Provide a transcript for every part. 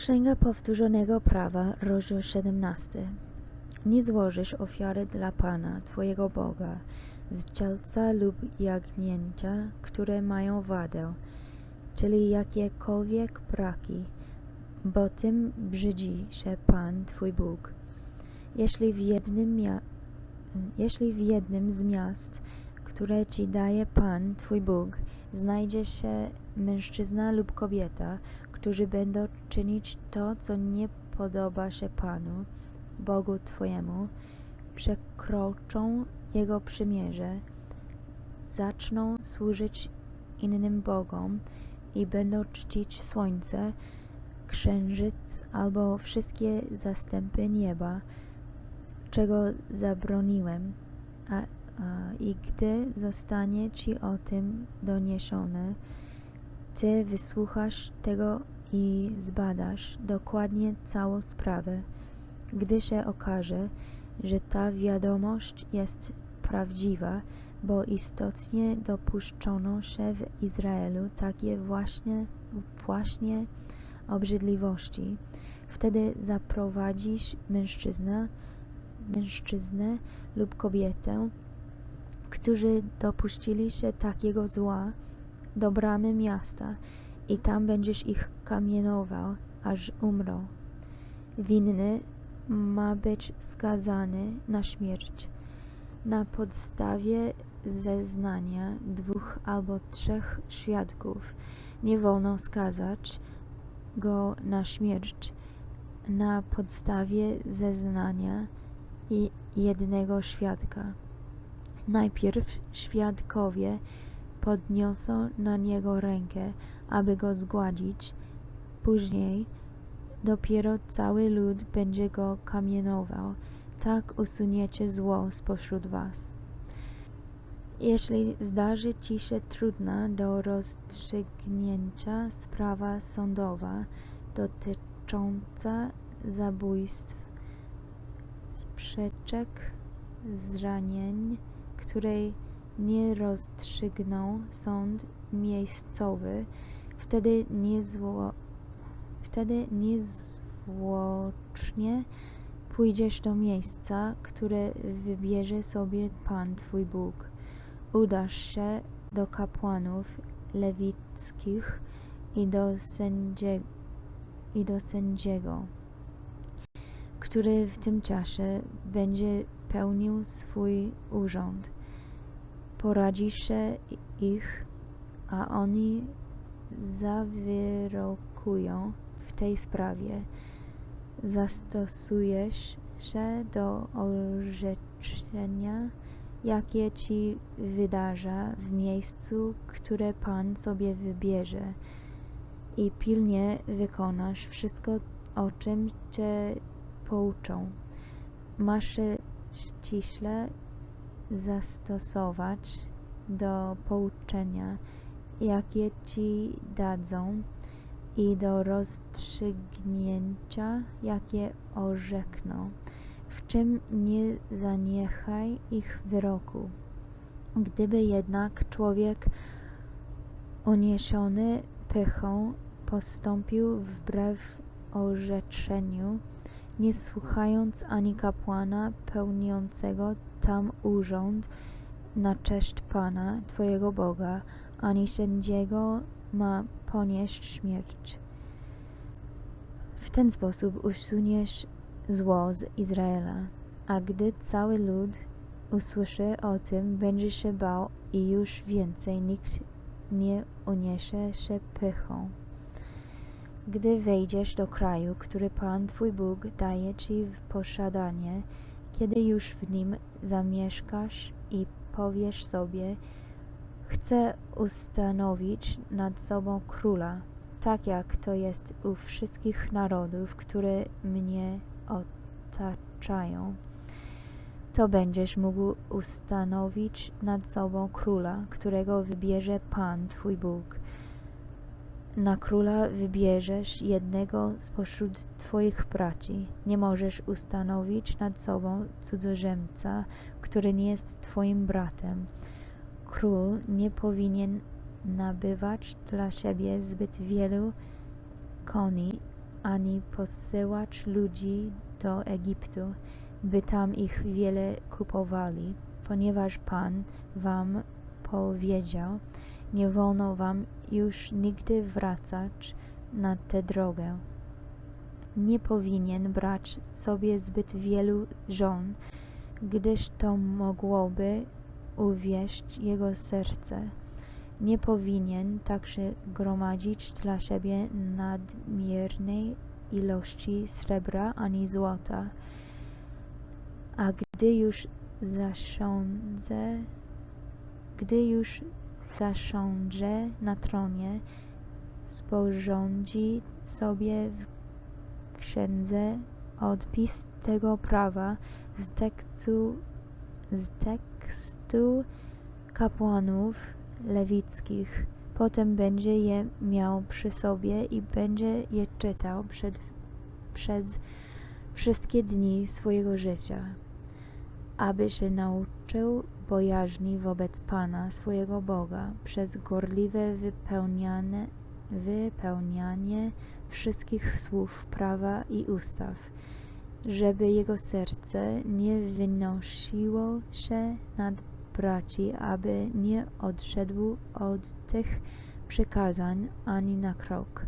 Księga Powtórzonego Prawa, rozdział 17. Nie złożysz ofiary dla Pana, Twojego Boga, z cielca lub jagnięcia, które mają wadę, czyli jakiekolwiek braki, bo tym brzydzi się Pan, Twój Bóg. Jeśli w jednym, jeśli w jednym z miast, które Ci daje Pan, Twój Bóg, znajdzie się mężczyzna lub kobieta, którzy będą czynić to, co nie podoba się Panu, Bogu Twojemu, przekroczą Jego przymierze, zaczną służyć innym Bogom i będą czcić słońce, księżyc albo wszystkie zastępy nieba, czego zabroniłem, a, a, i gdy zostanie Ci o tym doniesione, Ty wysłuchasz tego i zbadasz dokładnie całą sprawę. Gdy się okaże, że ta wiadomość jest prawdziwa, bo istotnie dopuszczono się w Izraelu takie właśnie, właśnie obrzydliwości, wtedy zaprowadzisz mężczyznę, mężczyznę lub kobietę, którzy dopuścili się takiego zła, do bramy miasta i tam będziesz ich kamienował, aż umrą. Winny ma być skazany na śmierć. Na podstawie zeznania dwóch albo trzech świadków nie wolno skazać go na śmierć. Na podstawie zeznania jednego świadka. Najpierw świadkowie podniosą na niego rękę, aby go zgładzić. Później dopiero cały lud będzie go kamienował. Tak usuniecie zło spośród was. Jeśli zdarzy ci się trudna do rozstrzygnięcia sprawa sądowa dotycząca zabójstw, sprzeczek, zranień, której nie rozstrzygnął sąd miejscowy, wtedy niezło, wtedy niezwłocznie pójdziesz do miejsca, które wybierze sobie Pan Twój Bóg. Udasz się do kapłanów lewickich i do, sędzie, i do sędziego, który w tym czasie będzie pełnił swój urząd poradzisz ich, a oni zawyrokują w tej sprawie. Zastosujesz się do orzeczenia, jakie ci wydarza w miejscu, które Pan sobie wybierze i pilnie wykonasz wszystko, o czym cię pouczą. Masz ściśle zastosować do pouczenia, jakie ci dadzą, i do rozstrzygnięcia, jakie orzekną, w czym nie zaniechaj ich wyroku. Gdyby jednak człowiek uniesiony pychą postąpił wbrew orzeczeniu, nie słuchając ani kapłana pełniącego tam urząd na cześć Pana, Twojego Boga, ani sędziego ma ponieść śmierć. W ten sposób usuniesz zło z Izraela, a gdy cały lud usłyszy o tym, będzie się bał i już więcej nikt nie uniesie się pychą. Gdy wejdziesz do kraju, który Pan Twój Bóg daje Ci w posiadanie, kiedy już w nim zamieszkasz i powiesz sobie, chcę ustanowić nad sobą króla, tak jak to jest u wszystkich narodów, które mnie otaczają. To będziesz mógł ustanowić nad sobą króla, którego wybierze Pan Twój Bóg. Na króla wybierzesz jednego spośród Twoich braci. Nie możesz ustanowić nad sobą cudzoziemca, który nie jest Twoim bratem. Król nie powinien nabywać dla siebie zbyt wielu koni ani posyłać ludzi do Egiptu, by tam ich wiele kupowali, ponieważ Pan wam powiedział, nie wolno wam już nigdy wracać na tę drogę. Nie powinien brać sobie zbyt wielu żon, gdyż to mogłoby uwieść jego serce. Nie powinien także gromadzić dla siebie nadmiernej ilości srebra ani złota. A gdy już zasiądze, gdy już zasiądzie na tronie, sporządzi sobie w księdze odpis tego prawa z tekstu, z tekstu kapłanów lewickich. Potem będzie je miał przy sobie i będzie je czytał przed, przez wszystkie dni swojego życia, aby się nauczył bojaźni wobec Pana, swojego Boga, przez gorliwe wypełnianie, wypełnianie wszystkich słów prawa i ustaw, żeby jego serce nie wynosiło się nad braci, aby nie odszedł od tych przykazań ani na krok.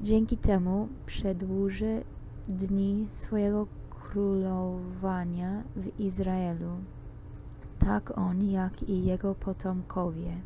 Dzięki temu przedłuży dni swojego królowania w Izraelu, tak on, jak i jego potomkowie.